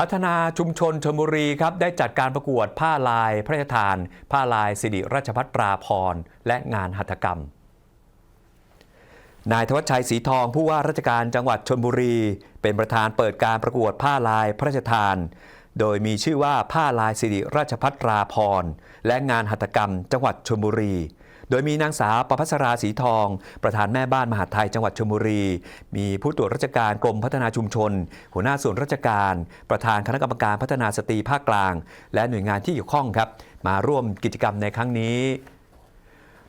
พัฒนาชุมชนชลบุรีครับได้จัดการประกวดผ้าลายพระราชทาน ผ้าลายสิริราชพัตราพรและงานหัตถกรรม นายธวัชชัยศรีทองผู้ว่าราชการจังหวัดชลบุรี เป็นประธานเปิดการประกวดผ้าลายพระราชทาน โดยมีชื่อว่าผ้าลายสิริราชพัตราพรและงานหัตถกรรม จังหวัดชลบุรี โดยมีนางสาวประพัสราสีทอง ประธานแม่บ้านมหาดไทยจังหวัดชลบุรี มีผู้ตรวจราชการกรมพัฒนาชุมชน หัวหน้าส่วนราชการ ประธานคณะกรรมการพัฒนาสตรีภาคกลาง และหน่วยงานที่เกี่ยวข้องครับ มาร่วมกิจกรรมในครั้งนี้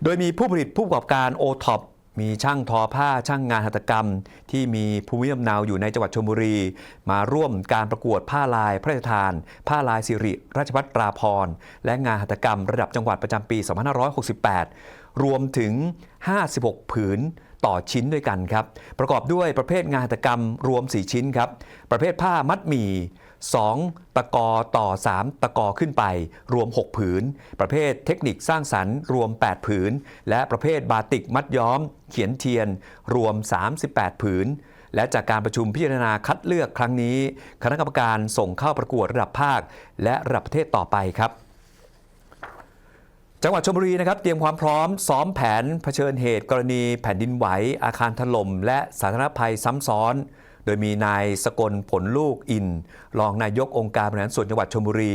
โดยมีผู้ผลิตผู้ประกอบการโอท็อป มีช่างทอผ้าช่างงานหัตถกรรม ที่มีภูมิลำเนาอยู่ในจังหวัดชลบุรี มาร่วมการประกวดผ้าลายพระราชทาน ผ้าลายสิริ ราชพัตราพร และงานหัตถกรรมระดับจังหวัดประจำปี 2568 รวมถึง 56 ผืน ต่อชิ้นด้วยกันครับ ประกอบด้วยประเภทงานหัตถกรรมรวม 4 ชิ้นครับ ประเภทผ้ามัดหมี่ 2 ตะกอต่อ 3 ตะกอขึ้นไป รวม 6 ผืน ประเภทเทคนิคสร้างสรรค์ รวม 8 ผืน และประเภทบาติกมัดย้อม เขียนเทียน รวม 38 ผืนและจากการประชุมพิจารณาคัดเลือกครั้งนี้ คณะกรรมการส่งเข้าประกวดระดับภาค และระดับประเทศต่อไปครับ จังหวัดชลบุรีนะครับเตรียมความพร้อมซ้อมแผนเผชิญเหตุกรณีแผ่นดินไหว อาคารถล่มและสาธารณภัยซ้ำซ้อน โดยมีนายสกลผลลูกอิน รองนายกองค์การบริหารส่วนจังหวัดชลบุรี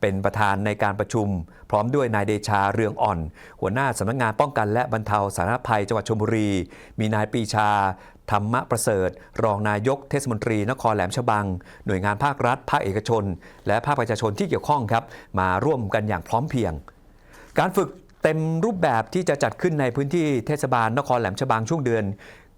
เป็นประธานในการประชุม พร้อมด้วยนายเดชาเรืองอ่อน หัวหน้าสำนักงานป้องกันและบรรเทาสาธารณภัยจังหวัดชลบุรี มีนายปีชาธรรมประเสริฐ รองนายกเทศมนตรีนครแหลมฉบัง หน่วยงานภาครัฐ ภาคเอกชน และภาคประชาชนที่เกี่ยวข้องครับมาร่วมกันอย่างพร้อมเพรียง การฝึกเต็มรูปแบบที่จะจัดขึ้นในพื้นที่เทศบาลนครแหลมฉบังช่วงเดือน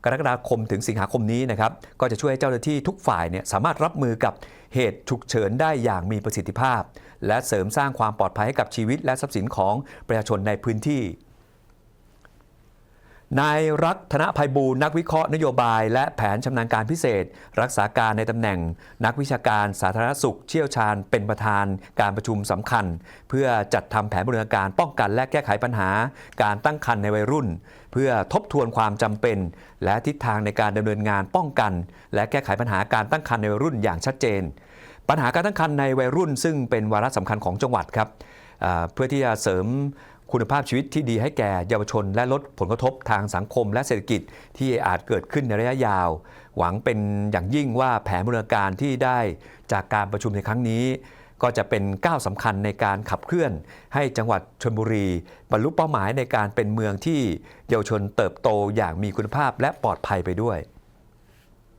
กรกฎาคมถึงสิงหาคมนี้นะครับก็จะช่วยให้เจ้าหน้าที่ทุกฝ่ายเนี่ยสามารถรับมือกับเหตุฉุกเฉินได้อย่างมีประสิทธิภาพ และเสริมสร้างความปลอดภัยให้กับชีวิตและทรัพย์สินของประชาชนในพื้นที่ นายรักธนภัยบูลย์นักวิเคราะห์นโยบาย และแผนชำนาญการพิเศษ รักษาการในตำแหน่ง นักวิชาการสาธารณสุขเชี่ยวชาญเป็นประธานการประชุมสำคัญ เพื่อจัดทำแผนบูรณาการป้องกันและแก้ไขปัญหา การตั้งครรภ์ในวัยรุ่น เพื่อทบทวนความจำเป็น และทิศทางในการดำเนินงานป้องกัน และแก้ไขปัญหาการตั้งครรภ์ในวัยรุ่นอย่างชัดเจน ปัญหาการตั้งครรภ์ในวัยรุ่น ซึ่งเป็นวาระสำคัญของจังหวัดครับเพื่อที่จะเสริม คุณภาพชีวิตที่ดีให้แก่เยาวชน และลดผลกระทบทางสังคมและเศรษฐกิจที่อาจเกิดขึ้นในระยะยาว หวังเป็นอย่างยิ่งว่าแผนบูรณาการที่ได้จากการประชุมในครั้งนี้ ก็จะเป็นก้าวสำคัญในการขับเคลื่อน ให้จังหวัดชลบุรีบรรลุเป้าหมายในการเป็นเมืองที่เยาวชนเติบโตอย่างมีคุณภาพและปลอดภัยไปด้วย